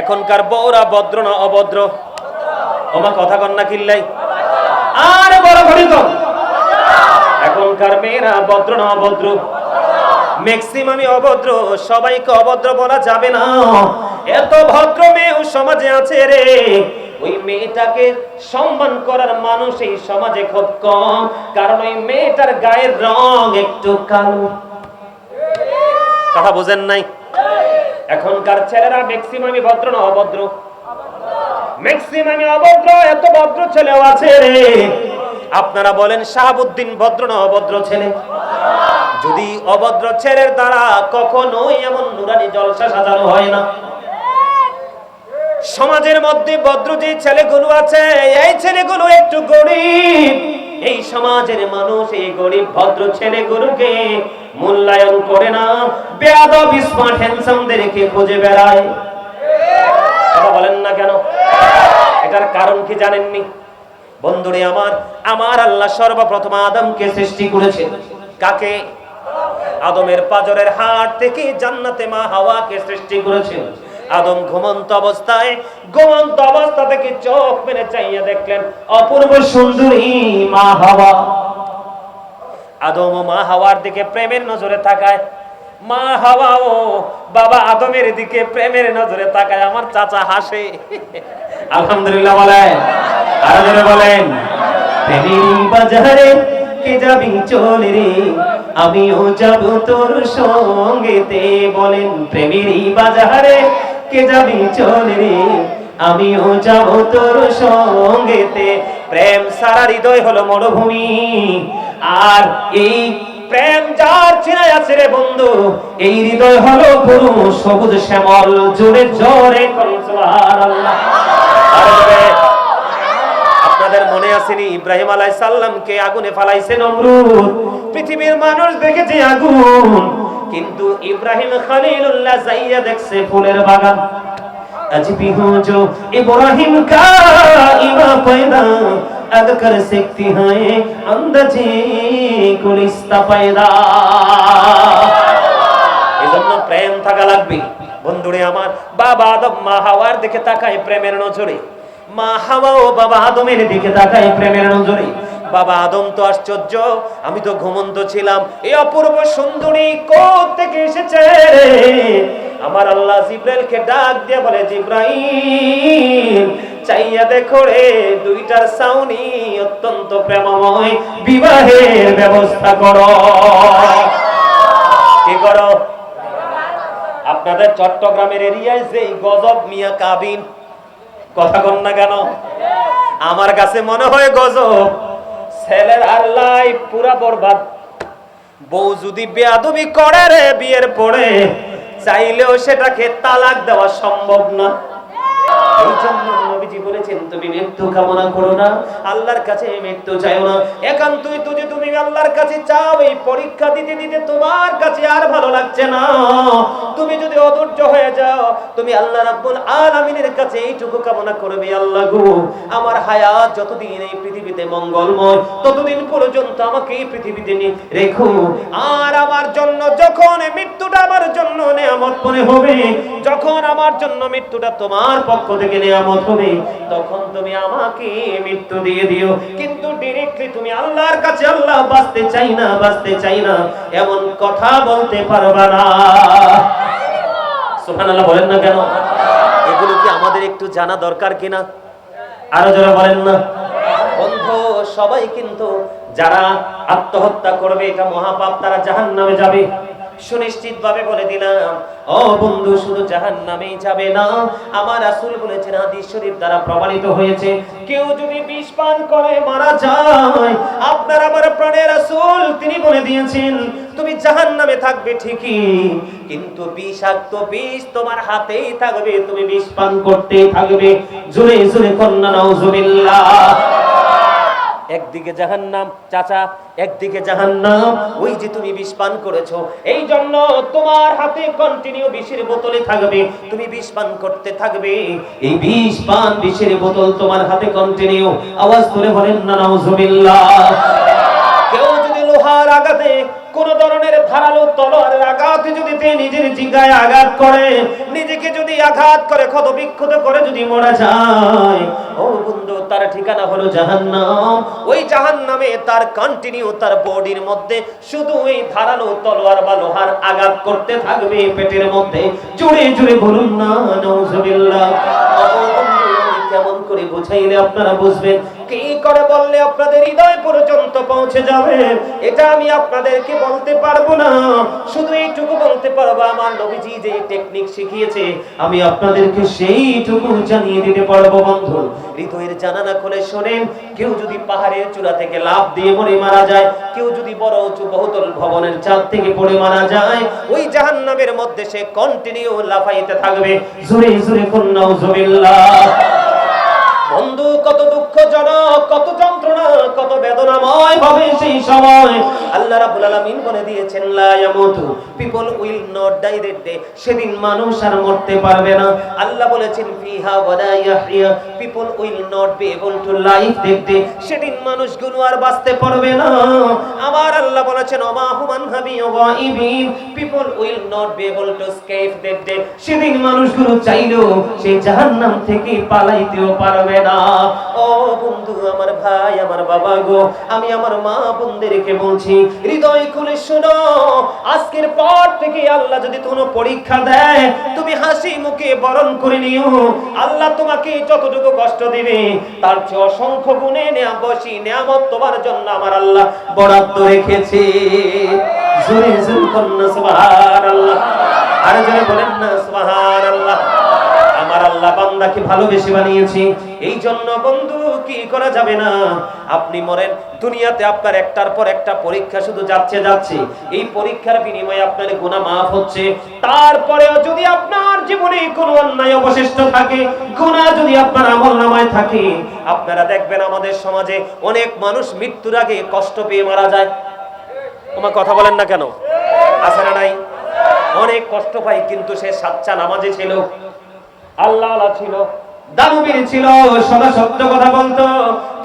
এখনকার বউরা ভদ্র না অভদ্র? ওমা কথা কন না কিল্লাই। আরে বড় ঘড়ি কম এখনকার মেয়েরা ভদ্র না অভদ্র? ম্যাক্সিমামই অভদ্র, সবাইকে অভদ্র বলা যাবে না। এত ভদ্র মেয়েও সমাজে আছে রে। ওই মেয়েটাকে সম্মান করার মানুষ এই সমাজে খুব কম। কারণ ওই মেয়েটার গায়ের রং একটু কালো। কথা বোঝেন নাই? এখনকার ছেলেরা ম্যাক্সিমামই ভদ্র না অভদ্র? ম্যাক্সিমামই অভদ্র, এত ভদ্র ছেলেও আছে। রে আপনারা বলেন, শাহাবুদ্দিন ভদ্র না অভদ্র ছেলে? যদি অভদ্র ছেলের দ্বারা কখনোই এমন নুরানি জলসা সাজানো হয় না। সমাজের মধ্যে ভদ্র যে ছেলেগুলো আছে, এই ছেলেগুলো একটু গরিব। এই সমাজের মানুষ, এই গরিব ভদ্র ছেলেগুলোকে মূল্যায়ন করে না। বেয়াদব স্মার্ট হ্যান্ডসামদেরকে খুঁজে বেড়ায়। কথা বলেন না কেন? এটার কারণ কি জানেননি? বন্ধুরে আমার আমার আল্লাহ সর্বপ্রথম আদমকে সৃষ্টি করেছেন। কাকে? আদমের পাজরের হাট থেকে জান্নাতে মা হাওয়াকে সৃষ্টি করেছেন। আদম ঘুমন্ত অবস্থায়, ঘুমন্ত অবস্থা থেকে চোখ মেরে চাইয়া দেখলেন, অপূর্ব সুন্দরী মা হাওয়া। আদম ও মা হাওয়ার দিকে প্রেমের নজরে তাকায়। মা হাওয়া ও বাবা আদমের দিকে প্রেমের নজরে তাকায়। আমার চাচা হাসে। আলহামদুলিল্লাহ বলেন। আরও বলেন। প্রেমের বাজারে কে যাবি চলে রে? আমিও যাব তোর সঙ্গেতে বলেন, প্রেমের বাজারে কে যাবি চলে রে আমিও যাব তোর সঙ্গেতে। প্রেম সারা হৃদয় হলো মরুভূমি। আর এই প্রেম যার ছিঁড়ে আছে রে বন্ধু, এই হৃদয় হলো গুরু সবুজ শ্যামল, জোরে জোরে জোরে। আপনাদের মনে আসেনি ইব্রাহিম আলাই সাল্লামকে আগুনে ফালাইছে নমরুদ পৃথিবীর মানুষ দেখেছে আগুন কিন্তু ইব্রাহিম খালিলুল্লাহ যাইয়া দেখছে ফুলের বাগান আজ বিহু जो इब्राहिम का इमा पैदा अग कर सकती है अंदाजे गुलिस्ता पैदा এজন্য প্রেম থাকা লাগবে বন্ধুরে আমার বাবা আদম মা হাওয়ার দিকে তাকায় প্রেমের নজরে মা হাওয়া ও বাবা আদমের দিকে তাকায় প্রেমের নজরে। বাবা আদম তো আশ্চর্য, আমি তো ঘুমন্ত ছিলাম। এই অপূর্ব সুন্দরী কোথ থেকে এসেছে? আমার আল্লাহ জিব্রাইলকে ডাক দিয়ে বলে, জিব্রাইল, চাইয়া দেখো রে, দুইটার সাউনি অত্যন্ত প্রেমময়। বিবাহের ব্যবস্থা করো। কি করো? আপনাদের চট্টগ্রামের এরিয়ায় যে গজব মিয়া কাবিন কথা কন না কেন? আমার কাছে মনে হয় গজব, ছেলের আর পুরা বরবাদ। বউ যদি বেয়াদবি করে রে বিয়ের পরে, চাইলেও সেটাকে তালাক দেওয়া সম্ভব না। আর আমার হায়াত যতদিন এই পৃথিবীতে মঙ্গলময়, ততদিন পর্যন্ত আমাকে এই পৃথিবীতে রেখো। আর আমার জন্য যখন মৃত্যুটা আমার জন্য নেয়ামত মনে হবে, যখন আমার জন্য মৃত্যুটা তোমার পক্ষ থেকে নেয়ামত হবে, তখন তুমি আমাকে মৃত্যু দিয়ে দিও। কিন্তু ডিরেক্টলি তুমি আল্লাহর কাছে আল্লাহ বাঁচতে চাই না, বাঁচতে চাই না, এমন কথা বলতে পারবা না। সুবহানাল্লাহ, বলেন না কেন? এগুলো কি আমাদের একটু জানা দরকার কিনা? আরও যারা বলেন না। বন্ধু, সবাই কিন্তু যারা আত্মহত্যা করবে, এটা মহাপাপ, তারা জাহান নামে যাবে। সুনিশ্চিত ভাবে বলে দিলাম, ও বন্ধু, শুধু জাহান নামেই যাবে না। আমার রাসূল বলেছেন, হাদিস শরীফ দ্বারা প্রমাণিত হয়েছে, কেউ যদি বিষ পান করে মারা যায়। আপনার আমার প্রাণের রাসূল, তিনি বলে দিয়েছেন, তুমি জাহান নামে থাকবে ঠিকই, কিন্তু বিষাক্ত বিষ তোমার হাতেই থাকবে, তুমি বিষ পান করতেই থাকবে। জোরে জোরে কন্যা, নাউজুবিল্লাহ। একদিকে জাহান্নাম, চাচা, একদিকে জাহান্নাম। ওই যে তুমি বিষ পান করেছ এই জন্য তোমার হাতে কন্টিনিউ বিষের বোতলে থাকবে। তুমি বিষ পান করতে থাকবে। এই বিষ পান, বিষের বোতল তোমার হাতে কন্টিনিউ আওয়াজ করে বলেন না নাউজুবিল্লাহ লোহার আঘাতে কোন ধরনের ধারালো তলোয়ারের আঘাতে যদি নিজের জিগায় আঘাত করে, নিজেকে যদি আঘাত করে ক্ষত বিক্ষত করে যদি মরা যায়, ও বন্ধু, তার ঠিকানা হলো জাহান্নাম। ওই জাহান্নামে তার কন্টিনিউ তার বডির মধ্যে শুধু এই ধারালো তলোয়ার বা লোহার আঘাত করতে থাকবে পেটের মধ্যে। জুড়ে জুড়ে বলুন না আমি কেমন করে বুঝাইলে আপনারা বুঝবেন? কি করে বললে আপনাদের হৃদয় পর্যন্ত পৌঁছে যাবে? এটা আমি আপনাদেরকে বলতে পারব না। শুধু এইটুকু বলতে পারব, আমার নবীজি যে টেকনিক শিখিয়েছে, আমি আপনাদেরকে সেইটুকু জানিয়ে দিতে পারব, বন্ধু। হৃদয়ের জানানা খুলে শোনেন, কেউ যদি পাহাড়ের চূড়া থেকে লাভ দিয়ে মরে মারা যায়, কেউ যদি বড় উঁচু বহুতল ভবনের চাঁদ থেকে পড়ে মারা যায়, ওই জাহান্নামের মধ্যে সে কন্টিনিউ লাফাইতে থাকবে। জোরে জোরে কন্যা বন্ধু, কত দুঃখজনক, কত যন্ত্রণা, কত বেদনাময় হবে সেই সময় আল্লাহ রাব্বুল আলামিন বলে দিয়েছেন, লা ইয়ামুতু people will not die that day সেদিন মানুষ আর মরতে পারবে না। আল্লাহ বলেছেন, ফিহা ওয়ালা ইয়াহইয়া people will not be able to life that day সেদিন মানুষগুলো আর বাঁচতে পারবে না। আবার আল্লাহ বলেছেন, ওমা হুমান হাবি ওয়াইবিন people will not be able to escape that day সেদিন মানুষগুলো চাইলেও সেই জাহান্নাম থেকে পালাইতেও পারবে না। ও বন্ধু, আমার ভাই, আমার বাবা গো, আমি আমার মা বোনদেরকে বলছি, হৃদয় খুলে শোনো। আজকের পর থেকে আল্লাহ যদি কোনো পরীক্ষা দেয়, তুমি হাসি মুখে বরণ করে নিও। আল্লাহ তোমাকে যতটুকু কষ্ট দিবে, তার চেয়ে অসংখ্য গুণে নেয়া বসি নেয়ামত তোমার জন্য আমার আল্লাহ বরাদ্দ রেখেছে। জোরে জোরে কন্যা সুবহানাল্লাহ। আর জোরে বলেন না, সুবহানাল্লাহ। আমার আল্লাহ বান্দাকে ভালোবেসে বানিয়েছি। এই জন্য বন্ধু, কি করা যাবে না? আপনি মরেন, দুনিয়াতে আপনার একটার পর একটা পরীক্ষা শুধু যাচ্ছে যাচ্ছে। এই পরীক্ষার বিনিময়ে আপনার গুনাহ মাফ হচ্ছে। তারপরেও যদি আপনার জীবনে কোনো অন্যায় অবশিষ্ট থাকে, গুনাহ যদি আপনার আমল নামায় থাকে, আপনারা দেখবেন আমাদের সমাজে অনেক মানুষ মৃত্যুর আগে কষ্ট পেয়ে মারা যায়। তোমার কথা বলেন না কেন? আছে না নাই? অনেক কষ্ট পাই কিন্তু সে সাচ্চা নামাজে ছিল। আল্লাহ ছিল। দানবীর ছিল, সদা সত্য কথা বলতো,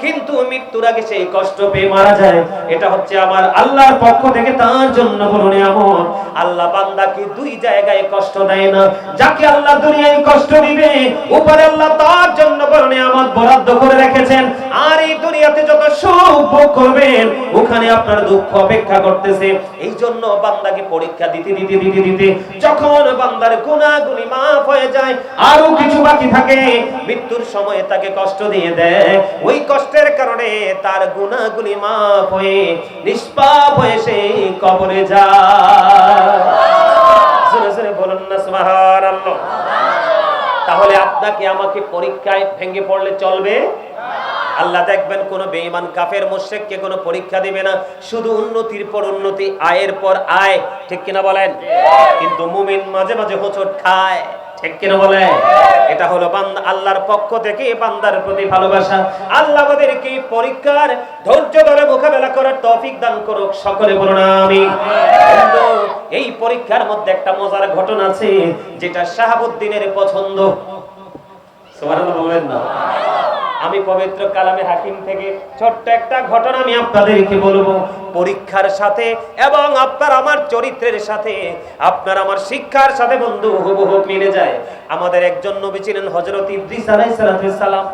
কিন্তু মৃত্যুর আগে সেই কষ্ট পেয়ে মারা যায়। এটা হচ্ছে আমার আল্লাহর পক্ষ থেকে তার জন্য বড় নিয়ামত। আল্লাহ বান্দাকে দুই জায়গায় কষ্ট দেয় না। যাকে আল্লাহ দুনিয়ায় কষ্ট দিবে, উপরে আল্লাহ তার জন্য বড় নিয়ামত বরাদ্দ করে রেখেছেন। আর এই দুনিয়াতে যত সুখ ভোগ করবেন আপনার দুঃখ অপেক্ষা করতেছে। এই জন্য বান্দাকে পরীক্ষা দিতে দিতে দিতে দিতে যখন বান্দার গুনাহগুলি মাফ হয়ে যায়, আরও কিছু বাকি থাকে। মৃত্যুর সময় তাকে কষ্ট দিয়ে দেয়। ওই কষ্টের কারণে তার গুনাহগুলি মাফ হয়ে, নিষ্পাপ হয়ে সে কবরে যায়। জোরে জোরে বলুন না, সুবহানাল্লাহ। তাহলে আপনাকে আমাকে পরীক্ষায় ভেঙে পড়লে চলবে? আল্লাহ দেখবেন কোন বেঈমান কাফের, মুশরিককে কোনো পরীক্ষা দিবে না। শুধু উন্নতির পর উন্নতি, আয়ের পর আয়। ঠিক কিনা বলেন? কিন্তু মুমিন মাঝে মাঝে হোঁচট খায়। ঠিক কিনা বলে? এটা হলো আল্লাহর পক্ষ থেকে বান্দার প্রতি ভালোবাসা। আল্লাহ আমাদেরকে পরীক্ষার ধৈর্য ধরে মোকাবেলা করার তৌফিক দান করুক, সকলে বলুন আমি এই পরীক্ষার মধ্যে একটা মজার ঘটনা আছে, যেটা শাহাবুদ্দিনের পছন্দ। সুবহানাল্লাহ না। আমি পবিত্র কালামে হাকিম থেকে ছোট্ট একটা ঘটনা আমি আপনাদেরকে বলব। পরীক্ষার সাথে এবং আপনার আমার চরিত্রের সাথে আপনার আমার শিক্ষার সাথে বন্ধু হুবহু মিলে যায়। আমাদের একজন নবী ছিলেন হযরত ইদ্রিস আলাইহিস সালাম।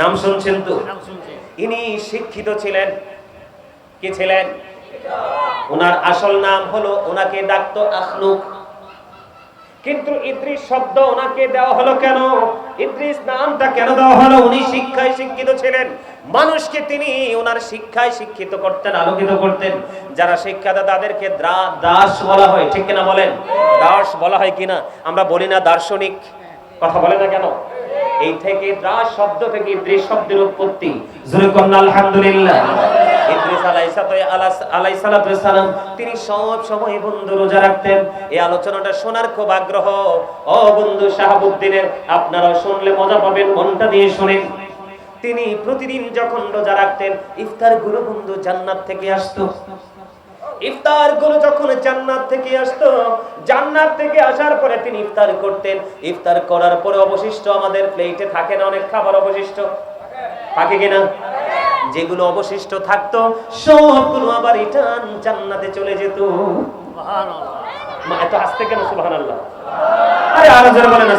নাম শুনছেন তো? ইনি শিক্ষিত ছিলেন। কি ছিলেন? ওনার আসল নাম হলো ওনাকে ডাকতো আখলুক। কিন্তু ইদ্রিস শব্দ ওনাকে দেওয়া হলো কেন? ইদ্রিস নামটা কেন দেওয়া হলো? উনি শিক্ষায় শিক্ষিত ছিলেন। মানুষকে তিনি ওনার শিক্ষায় শিক্ষিত করতেন, আলোকিত করতেন। যারা শিক্ষাদা তাদেরকে দ্রা- দাস বলা হয়। ঠিক কিনা বলেন? দাস বলা হয় কিনা? আমরা বলি না দার্শনিক। কথা বলে না কেন? এই থেকে দাস শব্দ থেকে ইদ্রিস শব্দের উৎপত্তি। জোরে আলহামদুলিল্লাহ। তিনি সব সময় বন্ধু রোজা রাখতেন। এই আলোচনাটা শোনার খুব আগ্রহ। ও বন্ধু শাহাবুদ্দিনের আপনারা শুনলে মজা পাবেন, মনটা দিয়ে শুনেন। তিনি প্রতিদিন যখন রোজা রাখতেন, ইফতারগুলো বন্ধু জান্নাত থেকে আসতো। ইফতারগুলো যখন জান্নাত থেকে আসতো, জান্নাত থেকে আসার পরে তিনি ইফতার করতেন। ইফতার করার পরে অবশিষ্ট আমাদের প্লেটে থাকে না অনেক খাবার অবশিষ্ট। থাকে কিনা? যেগুলো অবশিষ্ট থাকতো, সবগুলো আবার রিটার্ন জান্নাতে চলে যেত। এত আসতে কেন সুবহানাল্লাহ? আরে আরও জোরে বলে না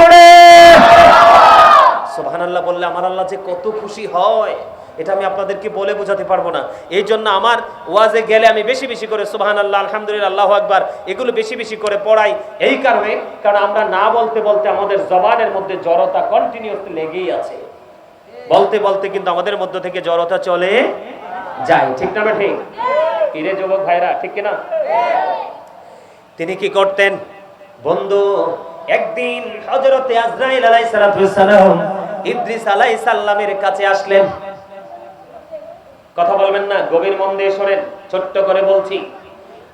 জোরে! সুবহানাল্লাহ বললে আমার আল্লাহ যে কত খুশি হয়। এটা আমি আপনাদেরকে বলে বোঝাতে পারব না। এই জন্য আমার ওয়াজে গেলে আমি বেশি বেশি করে সুবহানাল্লাহ, আলহামদুলিল্লাহ, আল্লাহু আকবার, এগুলো বেশি বেশি করে পড়াই। এই কারণে, কারণ আমরা না বলতে বলতে আমাদের জবানের মধ্যে জড়তা কন্টিনিউসলি লেগেই আছে। বলতে বলতে কিন্তু আমাদের মধ্য থেকে জড়তা চলে যায়। ঠিক না ঠিক কিরে যুবক ভাইরা, ঠিক কিনা? তিনি কি করতেন? বন্ধু, একদিন হযরতে আজরাইল আলাইহিস সালাম ইদ্রিস আলাইহিস সালামের কাছে আসলেন। কথা বলবেন না, গভীর মন দিয়ে শোনেন, ছোট্ট করে বলছি।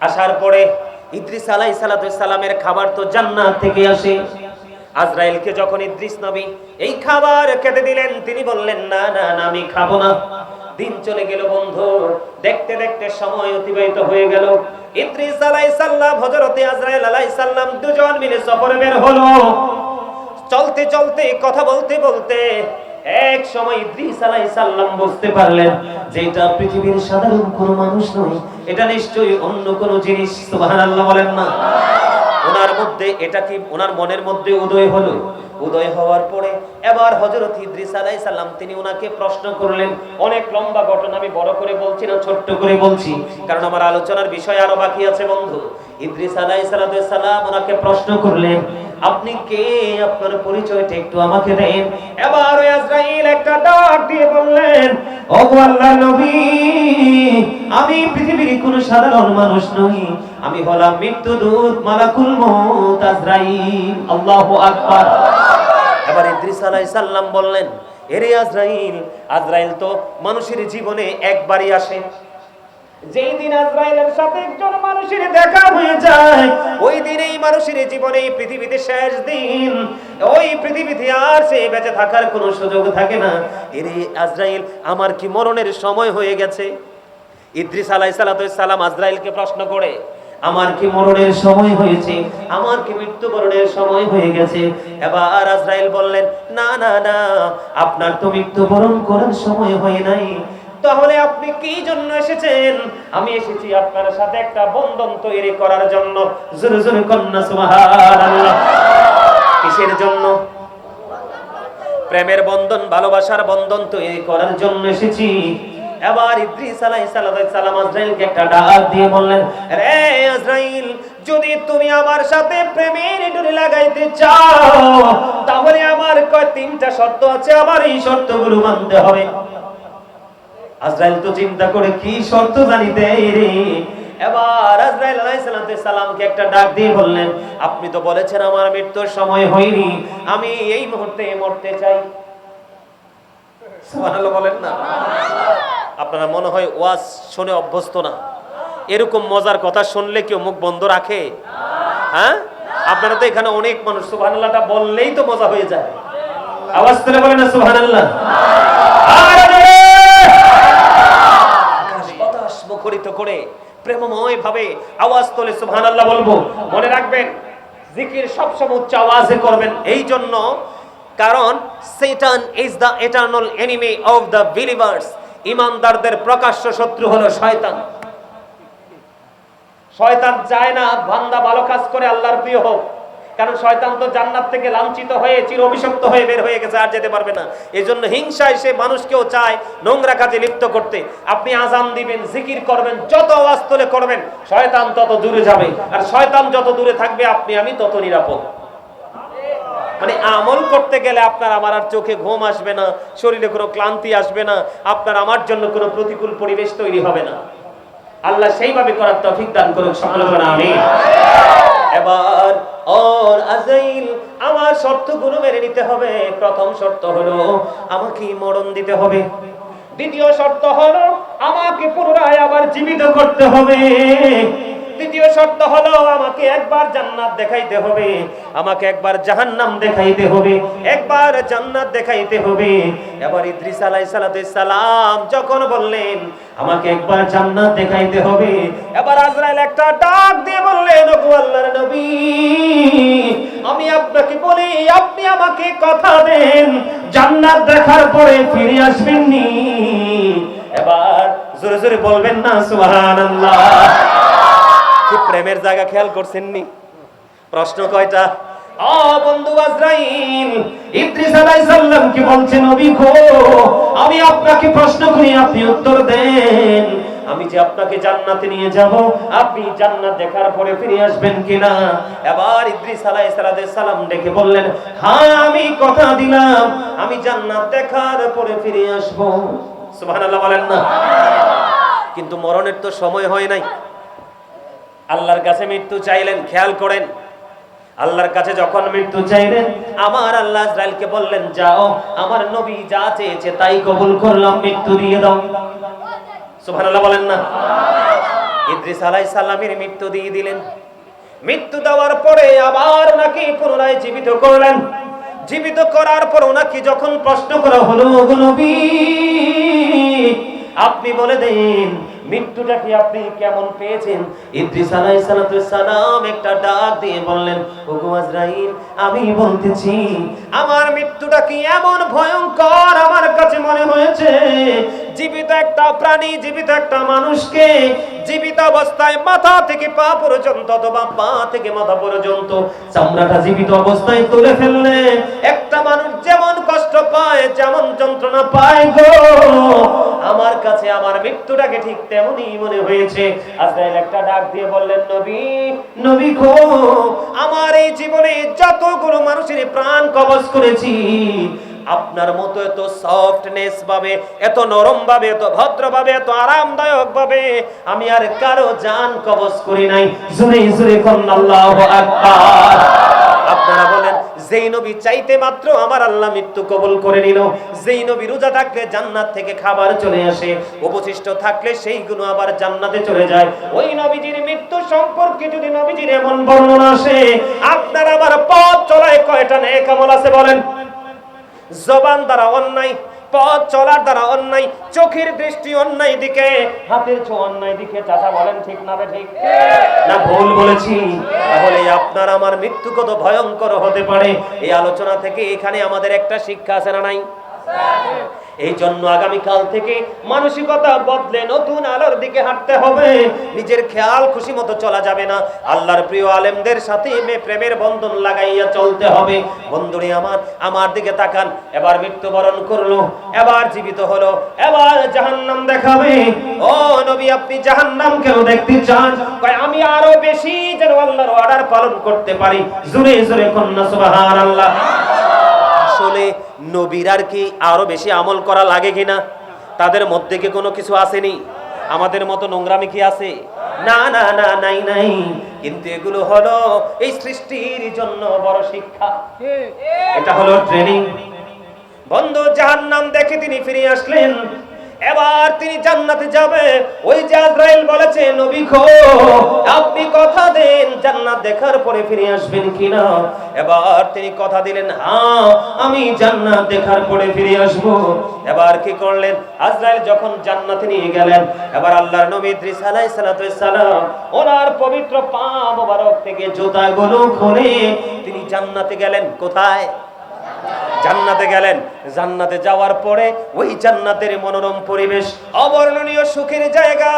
আসার পরে ইদ্রিস আলাইহিস সালামের খাবার তো জান্নাত থেকে আসে। যখন ইদ্রিস নবী এই খাবার খেতে দিলেন, তিনি বললেন না না, আমি খাব না। দিন চলে গেল বন্ধু, দেখতে দেখতে সময় অতিবাহিত হয়ে গেল। ইদ্রিস আলাইহিস সালাম, হযরতে আজরাইল আলাইহিস সালাম দুজন মিলে সফরে বের হলো। চলতে চলতে, কথা বলতে বলতে এক সময় ইদ্রিস আলাইহিস সালাম বুঝতে পারলেন যে এটা পৃথিবীর সাধারণ কোনো মানুষ নয়। এটা নিশ্চয়ই অন্য কোনো জিনিস। সুবহানাল্লাহ বলেন না। ওনার মধ্যে এটা কি ওনার মনের মধ্যে উদয় হলো? উদয় হওয়ার পরে এবার হযরত ইদ্রিস আলাইহিস সালাম, তিনি ওনাকে প্রশ্ন করলেন, অনেক লম্বা ঘটনা আমি বড় করে বলছি না, ছোট্ট করে বলছি, কারণ আমার আলোচনার বিষয় আরও বাকি আছে বন্ধু। ইদ্রিস আলাইহিস সালাম ওনাকে প্রশ্ন করলেন, আপনি কে? আপনার পরিচয়টা একটু আমাকে দেন। এবার ওই একটা ডাক দিয়ে বললেন, ও আল্লাহর নবী, আমি পৃথিবীর কোনো সাধারণ মানুষ নই, আমি হলাম মৃত্যুদূত মালাকুল মউত আজরাইল। আল্লাহু আকবার। এবার ইদ্রিস আলাইহিস সালাম বললেন, এরে আজরাইল আজরাইল তো মানুষের জীবনে একবারই আসে। আজরাইল, আমার কি মরণের সময় হয়ে গেছে? ইদ্রিস আলাইহিস সালাম প্রশ্ন করে, আমার কি মরণের সময় হয়েছে? আমার কি মৃত্যুবরণের সময় হয়ে গেছে? এবার আজরাইল বললেন, না না না, আপনার তো মৃত্যুবরণ করার সময় হয় নাই। তাহলে আপনি কি জন্য এসেছেন? আমি এসেছি আপনার সাথে একটা বন্ধন তৈরি করার জন্য। জোরে জোরে কন্যা, সুবহানাল্লাহ। কিসের জন্য? প্রেমের বন্ধন, ভালোবাসার বন্ধন তৈরি করার জন্য এসেছি। এবার ইদ্রিস আলাইহিস সালাম আজরাইলকে একটা ডাক দিয়ে বললেন, রে আজরাইল, যদি তুমি আমার সাথে প্রেমের ডুরি লাগাইতে চাও, তাহলে আমার কয় তিনটা শর্ত আছে, আমার এই শর্তগুলো মানতে হবে। আজরাইল তো চিন্তা করে কি শর্ত জানি দেয় রে এবার আজরাইল আলাইহিস সালামকে একটা ডাক দিয়ে বললেন, আপনি তো বলেছেন আমার মৃত্যুর সময় হয়নি, আমি এই মুহূর্তে মরতে চাই। সুবহানাল্লাহ বলেন না। আপনারা মনে হয় ওয়াজ শুনে অভ্যস্ত না। এরকম মজার কথা শুনলে কেউ মুখ বন্ধ রাখে? হ্যাঁ? আপনারা তো এখানে অনেক মানুষ, সুবহানাল্লাহটা বললেই তো মজা হয়ে যায়। আওয়াজ তুলে বলেন না, সুবহানাল্লাহ আরে জোরে! আকাশ বাতাস মুখরিত করে প্রেমময় ভাবে আওয়াজ তোলে সুবহানাল্লাহ বলব। মনে রাখবেন, জিকির সবসময় উচ্চ আওয়াজে করবেন। এই জন্য কারণ Satan is the eternal enemy of the believers ইমানদারদের প্রকাশ্য শত্রু হলো শয়তান। শয়তান চায় না, বান্দা ভালো কাজ করে, আল্লাহর প্রিয় হোক। কারণ শয়তান তো জান্নাত থেকে লাঞ্ছিত হয়ে চির অভিশপ্ত হয়ে বের হয়ে গেছে, আর যেতে পারবে না। এই জন্য হিংসায় সে মানুষকেও চায় নোংরা কাজে লিপ্ত করতে। আপনি আজান দিবেন, জিকির করবেন, যত আওয়াজ তোলে করবেন, শয়তান তত দূরে যাবে। আর শয়তান যত দূরে থাকবে, আপনি, আমি তত নিরাপদ। মানে আমল করতে গেলে আপনার, আমার আর চোখে ঘুম আসবে না, শরীরে কোনো ক্লান্তি আসবে না, আপনার, আমার জন্য কোনো প্রতিকূল পরিবেশ তৈরি হবে না। আল্লাহ সেইভাবে করার তৌফিক দান করুন সকল আমি এবার ওর আজাইল, আমার শর্তগুলো মেনে নিতে হবে। প্রথম শর্ত হলো, আমাকে মরণ দিতে হবে। দ্বিতীয় শর্ত হলো, আমাকে পুনরায় আবার জীবিত করতে হবে। তৃতীয় শর্ত হলো, আমাকে একবার জান্নাত দেখাইতে হবে, আমাকে একবার জাহান্নাম দেখাইতে হবে, একবার জান্নাত দেখাইতে হবে। এবার ইদ্রিস আলাইহিস সালাম যখন বললেন, আমাকে একবার জান্নাত দেখাইতে হবে, এবার আজরাইল একটা ডাক দিয়ে বললেন, ওগো আল্লাহর নবী, আমি আপনাকে বলি, আপনি আমাকে কথা দেন, জান্নাত দেখার পরে ফিরে আসবেন নি এবার জোরে জোরে বলবেন না, সুবহানাল্লাহ। কি প্রেমের জায়গা খেয়াল করছেন নি প্রশ্ন কয়টা? ও বন্ধু আজরাইল, ইদ্রিস আলাইহিস সালাম কি বলছেন নবী গো? আমি আপনাকে প্রশ্ন করি, আপনি উত্তর দেন। আমি যে আপনাকে জান্নাতে নিয়ে যাব, আপনি জান্নাত দেখার পরে ফিরে আসবেন কিনা? এবার ইদ্রিস আলাইহিস সালাম ডেকে বললেন হ্যাঁ আমি কথা দিলাম, আমি জান্নাত দেখার পরে ফিরে আসব। সুবহানাল্লাহ বলেন না। কিন্তু মরণের তো সময় হয় নাই। আল্লাহর কাছে মৃত্যু চাইলেন, খেয়াল করেন। আল্লাহর কাছে যখন মৃত্যু চাইলেন আমার আল্লাহ ইসরায়েলকে বললেন, যাও, আমার নবী যা চেয়েছে তাই কবুল করলাম, মৃত্যু দিয়ে দাও। সুবহানাল্লাহ বলেন না। ইদ্রিস আলাইহিস সালামের মৃত্যু দিয়ে দিলেন। মৃত্যু দেওয়ার পরে আবার নাকি পুনরায় জীবিত করলেন। জীবিত করার পর ওনাকে যখন প্রশ্ন করা হলো নবী, আপনি বলে দেন মৃত্যুটা কি আপনি কেমন পেয়েছেন? ইদ্রিস সালাম একটা ডাক দিয়ে বললেন, ওগো আজরাইল, আমি বলতেছি, আমার মৃত্যুটা কি এমন ভয়ঙ্কর? আমার কাছে মনে হয়েছে জীবিত একটা প্রাণী, জীবিত একটা মানুষকে জীবিত অবস্থায় মাথা থেকে পা পর্যন্ত অথবা পা থেকে মাথা পর্যন্ত চামড়াটা জীবিত অবস্থায় তুলে ফেললে একটা মানুষ যেমন কষ্ট পায়, যেমন যন্ত্রণা পায় গো। আমার কাছে আমার মৃত্যুটাকে ঠিক তেমনই মনে হয়েছে। আজরাইল একটা ডাক দিয়ে বললেন, নবী নবী গো, আমার এই জীবনে যতগুলো মানুষের প্রাণ কবজ করেছি আপনার মতো এত সফটনেস ভাবে, এত নরম ভাবে, এত ভদ্র ভাবে, এত আরামদায়ক ভাবে আমি আর কারও জান কবজ করি নাই। জুরে জুরে আপনারা বলেন, যেই নবী চাইতে মাত্র আমার আল্লাহ মৃত্যু কবুল করে নিল, যেই নবী রোজা থাকলে জান্নাত থেকে খাবার চলে আসে, অবশিষ্ট থাকলে সেইগুলো আবার জান্নাতে চলে যায়। ওই নবীজির মৃত্যু সম্পর্কে যদি নবীজির এমন বর্ণনা আসে, আপনার আবার পথ চলায় কয়টা নেক আমল আছে বলেন? জবান দ্বারা অন্যায়, পথ চলার দ্বারা অন্যায়, চোখের দৃষ্টি অন্যায় দিকে, হাতের ছো অন্যায় দিকে, চাচা বলেন ঠিক না ঠিক? না ভুল বলেছি। তাহলে আপনার আমার মৃত্যু কত ভয়ঙ্কর হতে পারে? এই আলোচনা থেকে এখানে আমাদের একটা শিক্ষা আছে না নাই? এই জন্য আগামীকাল থেকে মানসিকতা বদলে নতুন আলোর দিকে হাঁটতে হবে। নিজের খেয়াল খুশি মতো চলা যাবে না। আল্লাহর প্রিয় আলেমদের সাথে মে প্রেমের বন্ধন লাগাইয়া চলতে হবে। বন্ধুরে আমার আমার দিকে তাকান। এবার মৃত্যুবরণ করল, এবার জীবিত হলো, এবার জাহান্নাম দেখাবে। ও নবী, আপনি জাহান্নাম কেন দেখতে চান? আমি আরও বেশি যেন আল্লাহর অর্ডার পালন করতে পারি। জোরে জোরে কন্যা, সুবহানাল্লাহ। আসলে নবীর আর কি আরও বেশি আমল করা লাগে কিনা? তাদের মধ্যে কি কোনো কিছু আসেনি? আমাদের মতো নোংরামি কি আছে? না না না নাই নাই। কিন্তু এগুলো হলো এই সৃষ্টির জন্য বড় শিক্ষা। এটা হলো ট্রেনিং বন্ধু জাহান্নাম দেখে তিনি ফিরে আসলেন। এবার তিনি জান্নাতে যাবে। ওই যে আজরাইল বলেছে, নবী খো, আপনি কথা দেন, জান্নাত দেখার পরে ফিরে আসবেন কিনা? এবার তিনি কথা দিলেন হ্যাঁ আমি জান্নাত দেখার পরে ফিরে আসব। এবার কি করলেন? আজরাইল যখন জান্নাতে নিয়ে গেলেন, এবার আল্লাহর নবী ইদ্রিস আলাইহিস সালাতু সালাম ওনার পবিত্র পা মোবারক থেকে জুতাগুলো খুলে তিনি জান্নাতে গেলেন। কোথায়? জান্নাতে গেলেন। জান্নাতে যাওয়ার পরে ওই জান্নাতের মনোরম পরিবেশ, অবর্ণনীয় সুখের জায়গা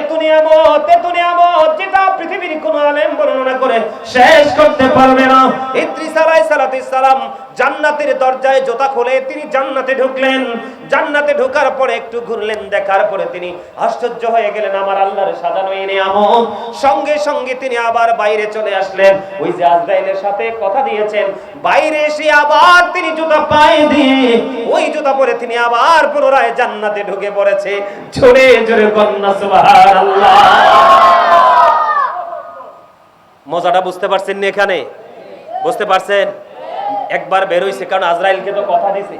এত নিয়ামত এত নিয়ামত যেটা পৃথিবীর কোন আলেম বর্ণনা করে শেষ করতে পারবে না। ইদ্রিস আলাইহিস সালাম জান্নাতের দরজায় জোতা খুলে তিনি জান্নাতে ঢুকলেন। জান্নাতে ঢোকার পরে একটু ঘুরলেন, দেখার পরে তিনি আশ্চর্য হয়ে গেলেন, আমার আল্লাহর সাজানো এই নিয়ামত। সঙ্গে সঙ্গে তিনি আবার বাইরে চলে আসলেন। ওই যে আজরাইলের সাথে কথা দিয়েছেন, বাইরে এসে আবার তিনি জুতা পায়ে দিয়ে ওই জুতা পরে তিনি আবার পুনরায় জান্নাতে ঢুকে পড়েছে। জোরে জোরে কন্যা সুবহানাল্লাহ। মজাটা বুঝতে পারছেন না এখানে? বুঝতে পারছেন? একবার বেরোইছে কারণ আজরাইলকে তো কথা দিছে।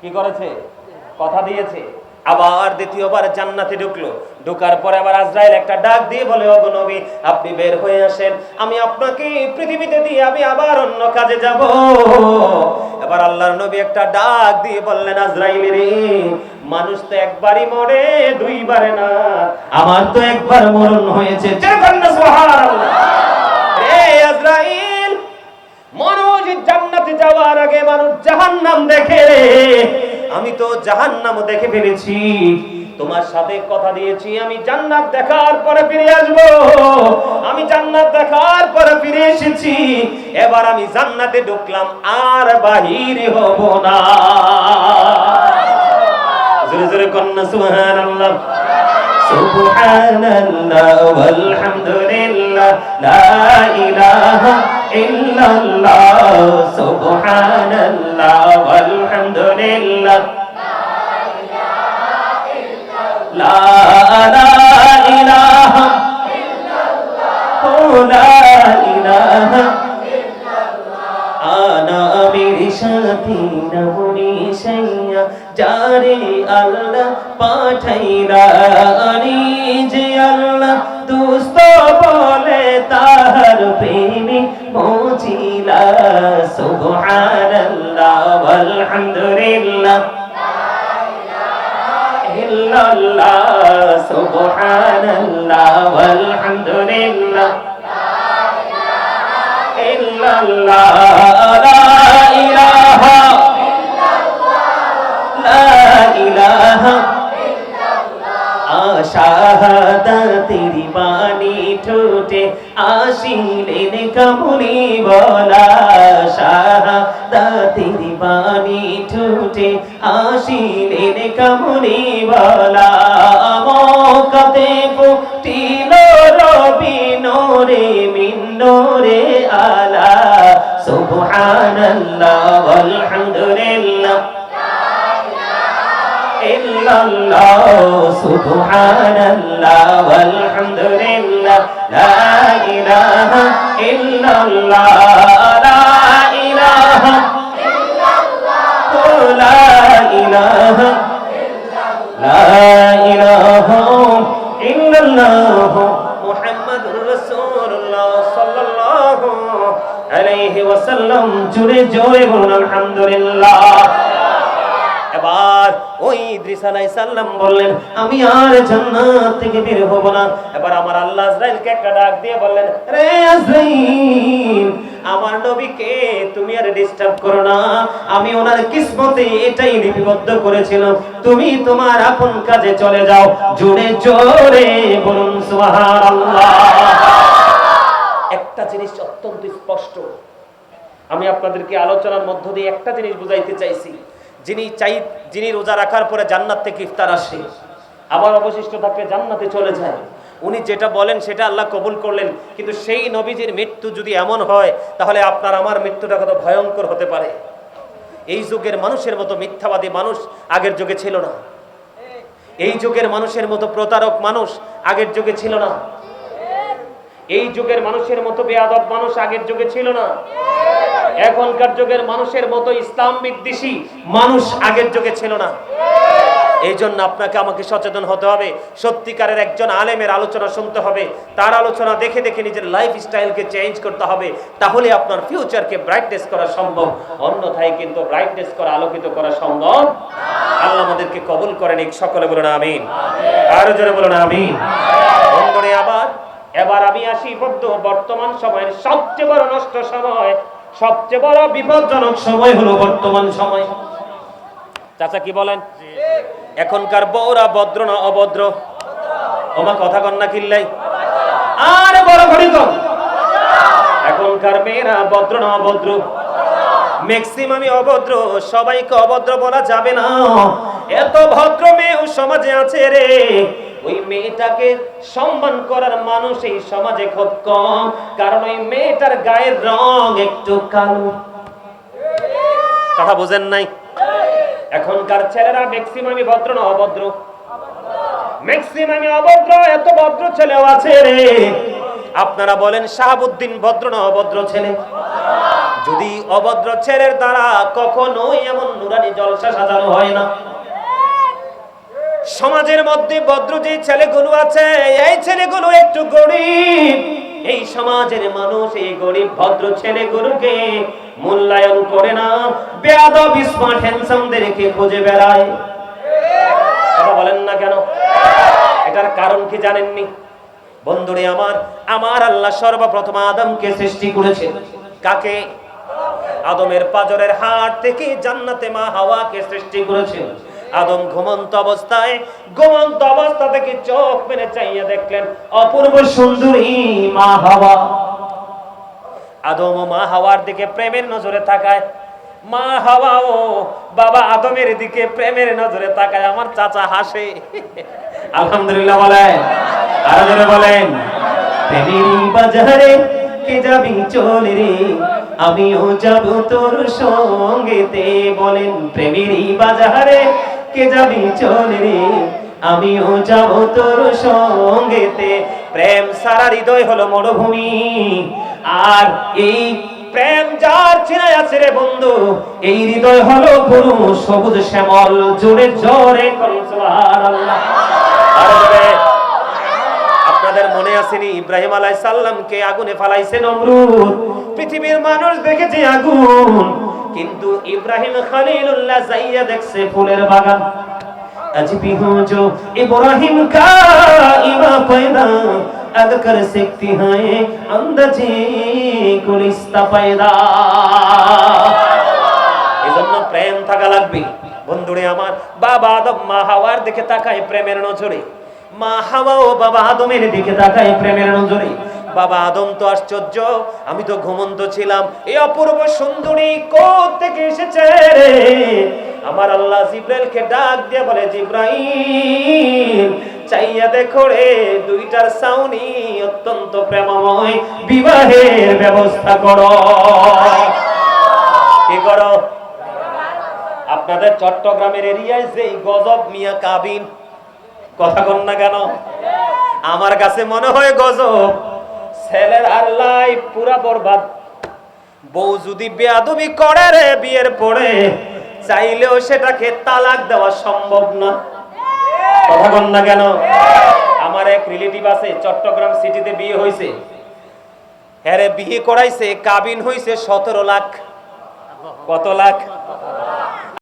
কি করেছে? কথা দিয়েছে। আবার দ্বিতীয়বার জান্নাতে ঢুকলো। ঢুকার পরে আবার আজরাইল একটা ডাক দিয়ে বলে, ওগো নবী, আপনি বের হয়ে আসেন। আমি আপনাকে পৃথিবীতে দিয়ে আমি আবার অন্য কাজে যাব। এবার আল্লাহর নবী একটা ডাক দিয়ে বললেন, আজরাইল মানুষ তো একবারই মরে, দুইবারে না। আমার তো একবার মরণ হয়েছে। আজরাইল মানুষ জান্নাতে যাওয়ার আগে মানুষ জাহান্নাম দেখে। আমি তো জাহান্নাম দেখে ফেলেছি। তোমার সাথে কথা দিয়েছি, আমি জান্নাত দেখার পরে ফিরে আসব। আমি জান্নাত দেখার পরে ফিরে এসেছি। এবার আমি জান্নাতে ঢুকলাম, আর বাহির হব না। জোরে জোরে কন্যা, সুবহানাল্লাহ। সুবহানাল্লাহ, ওয়ালহামদুলিল্লাহ, লা ইলাহা ইল্লাল্লাহ সুবহানাল্লাহ ওয়ালহামদুলিল্লাহ। লা ইলাহা ইল্লাল্লাহ। লা ইলাহা আনা আমির সাথী তাহার প্রেমে পৌঁছিলা সুবহানাল্লাহ আলহামদুলিল্লাহ ইল্লাল্লাহ সুবহানাল্লাহ আলহামদুলিল্লাহ ইল্লাল্লাহ লা ইলাহা লা ইলাহা আশাহাদাতেরি বাণী ঠোঁটে আসিলেন কামুনি বলা। শাহাদাতেরি বাণী ঠোঁটে আসিলেন কামুনি বলা। মকাতে ফুটিল রবি নোরে মিন্নোরে আলা। সুবহানাল্লাহ আলহামদুলিল্লাহ ইল্লাল্লাহ সুবহানাল্লাহ, ওয়ালহামদুলিল্লাহ, লা ইলাহা ইল্লাল্লাহ, লা ইলাহা ইল্লাল্লাহ, লা ইলাহা জুড়ে জোরে বলুন, আলহামদুলিল্লাহ। এবার ওই ইদ্রিস বললেন, আমি আর জান্নাত থেকে বের হব না। এবার আমার আল্লাহ একটা ডাক দিয়ে বললেন, রে আমার নবীকে তুমি আর ডিস্টার্ব করো না। আমি ওনার কিসমতে এটাই লিপিবদ্ধ করেছিলাম। তুমি তোমার আপন কাজে চলে যাও। জোরে জোরে বলুন, সুবহানাল্লাহ। একটা জিনিস অত্যন্ত স্পষ্ট। আমি আপনাদেরকে আলোচনার মধ্য দিয়ে একটা জিনিস বুঝাইতে চাইছি। যিনি চাই, যিনি রোজা রাখার পরে জান্নাত থেকে ইফতার আসে, আবার অবশিষ্ট থাকলে জান্নাতে চলে যায়। উনি যেটা বলেন সেটা আল্লাহ কবুল করলেন, কিন্তু সেই নবীজির মৃত্যু যদি এমন হয়, তাহলে আপনার আমার মৃত্যুটা কত ভয়ঙ্কর হতে পারে। এই যুগের মানুষের মতো মিথ্যাবাদী মানুষ আগের যুগে ছিল না। এই যুগের মানুষের মতো প্রতারক মানুষ আগের যুগে ছিল না। এই যুগের মানুষের মতো বেয়াদব মানুষ আগের যুগে ছিল না। এখনকার যুগের মানুষের মতো ইসলাম বিদ্বেষী মানুষ আগের যুগে ছিল না। এই জন্য আপনাকে আমাকে সচেতন হতে হবে। সত্যিকারের একজন আলেমের আলোচনা শুনতে হবে। তার আলোচনা দেখে দেখে নিজের লাইফ স্টাইলকে চেঞ্জ করতে হবে। তাহলে আপনার ফিউচারকে ব্রাইটনেস করা সম্ভব। অন্যথায় কিন্তু ব্রাইটনেস করা, আলোকিত করা সম্ভব আল্লাহ আমাদেরকে কবুল করেন এই সকলে বলুন আমিন। আরও জোরে বলুন আমিন। বন্ধুরে, আবার, এবার আমি আসি বর্তমান সময়ের সবচেয়ে বড় নষ্ট সময়। সবচেয়ে বড় বিপজ্জনক সময় হলো বর্তমান সময়। চাচা কি বলেন? এখনকার বউরা ভদ্র না অভদ্র? ওমা কথা কন না কিল্লাই। আর বড় ঘড়ি কম এখনকার মেয়েরা ভদ্র না অভদ্র? ম্যাক্সিমামই অভদ্র, সবাইকে অভদ্র বলা যাবে না। এত ভদ্র মেয়েও সমাজে আছে রে। ওই মেয়েটাকে সম্মান করার মানুষ এই সমাজে খুব কম, কারণ ওই মেয়েটার গায়ের রং একটু কালো। কথা বোঝেন নাই? এখনকার ছেলেরা ম্যাক্সিমামই ভদ্র না অভদ্র? ম্যাক্সিমামই অভদ্র, এত ভদ্র ছেলেও আছে রে। আপনারা বলেন, শাহাবুদ্দিন ভদ্র না অভদ্র ছেলে? যদি অভদ্র ছেলের দ্বারা কখনোই এমন নুরানি জলসা সাজানো হয় না। সমাজের মধ্যে ভদ্র যে ছেলেগুলো আছে, এই ছেলেগুলো একটু গরিব। এই সমাজের মানুষ, এই গরিব ভদ্র ছেলেগুলোকে মূল্যায়ন করে না। বেয়াদব স্মার্ট হ্যান্ডসামদেরকে খুঁজে বেড়ায়। কথা বলেন না কেন? এটার কারণ কি জানেননি? বন্ধুরে আমার আমার আল্লাহ সর্বপ্রথম আদমকে সৃষ্টি করেছেন। কাকে? আদমের পাজরের হাট থেকে জান্নাতে মা হাওয়াকে সৃষ্টি করেছেন। আদম ঘুমন্ত অবস্থায়, ঘুমন্ত অবস্থা থেকে চোখ মেরে চাইয়া দেখলেন, অপূর্ব সুন্দরী মা হাওয়া। আদম ও মা হাওয়ার দিকে প্রেমের নজরে তাকায়। মা হাওয়া ও বাবা আদমের দিকে প্রেমের নজরে তাকায়। আমার চাচা হাসে। আলহামদুলিল্লাহ বলেন, আরও বলেন, প্রেমেরই বাজারে কে যাবি চলে রে? আমিও যাব তোর সঙ্গেতে বলেন, প্রেমেরই বাজারে কে যাবি চলে রে আমিও যাব তোর সঙ্গেতে। প্রেম সারা হৃদয় হলো মরুভূমি। আর এই প্রেম যার চিনে আছে রে বন্ধু, এই হৃদয় হলো পুরু সবুজ শ্যামল, জোরে জোরে সুবহানাল্লাহ আল্লাহ। আপনাদের মনে আসেনি ইব্রাহিম আলাইহিস সালামকে আগুনে ফালাইছে নমরুদ পৃথিবীর মানুষ দেখেছে আগুন কিন্তু ইব্রাহিম খলিলুল্লাহ যাইয়া দেখছে ফুলের বাগান आज भी हो जो इब्राहिम का इमा पैदा अग कर सकती है अंदाजे गुलिस्ता पैदा এজন্য প্রেম থাকা লাগবে বন্ধুরে আমার বাবা আদম মা হাওয়ার দিকে তাকায় প্রেমের নজরে মা হাওয়া ও বাবা আদমের দিকে তাকায় প্রেমের নজরে। বাবা আদম তো আশ্চর্য, আমি তো ঘুমন্ত ছিলাম। এই অপূর্ব সুন্দরী কোথ থেকে এসেছে রে? আমার আল্লাহ জিব্রাইলকে ডাক দিয়ে বলে, জিব্রাইল, চাইয়া দেখো রে, দুইটার সাউনি অত্যন্ত প্রেমময়। বিবাহের ব্যবস্থা করো। কি করো? আপনাদের চট্টগ্রামের এরিয়ায় যে গজব মিয়া কাবিন কথা কন না কেন? আমার কাছে মনে হয় গজব, ছেলের আর পুরা বরবাদ। বউ যদি বেয়াদবি করে রে বিয়ের পরে, চাইলেও সেটাকে তালাক দেওয়া সম্ভব না। কথা কন না কেন? আমার এক রিলেটিভ আছে, চট্টগ্রাম সিটিতে বিয়ে হয়েছে। হ্যাঁ বিয়ে করাইছে, কাবিন হইছে সতেরো লাখ। কত লাখ?